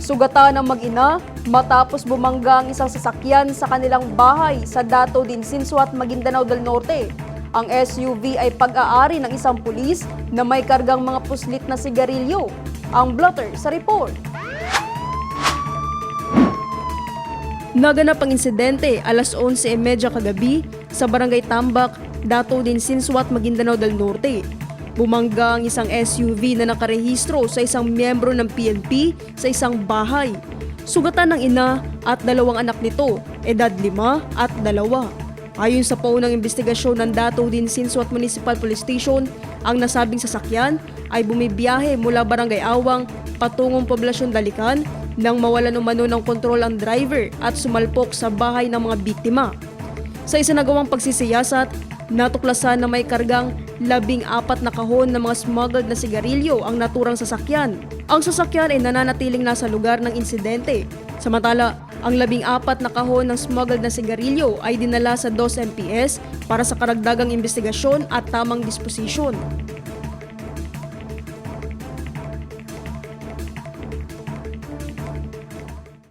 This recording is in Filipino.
Sugatan ng mag-ina matapos bumangga ang isang sasakyan sa kanilang bahay sa Dato din Sinsuat, Maguindanao del Norte. Ang SUV ay pag-aari ng isang pulis na may kargang mga puslit na sigarilyo. Ang blotter sa report. Naganap ang insidente alas 11.30 kagabi sa Barangay Tambak, Dato din Sinsuat, Maguindanao del Norte. Bumangga ang isang SUV na nakarehistro sa isang miyembro ng PNP sa isang bahay. Sugatan ng ina at dalawang anak nito, edad 5 at 2. Ayon sa paunang investigasyon ng Dato din Sinsuat Municipal Police Station, ang nasabing sasakyan ay bumibiyahe mula Barangay Awang patungong Poblasyon Dalikan nang mawalan umano ng kontrol ang driver at sumalpok sa bahay ng mga biktima. Sa isinagawang pagsisiyasat, natuklasan na may kargang labing apat na kahon ng mga smuggled na sigarilyo ang naturang sasakyan. Ang sasakyan ay nananatiling nasa lugar ng insidente. Samantala, ang labing apat na kahon ng smuggled na sigarilyo ay dinala sa DOS MPS para sa karagdagang investigasyon at tamang disposisyon.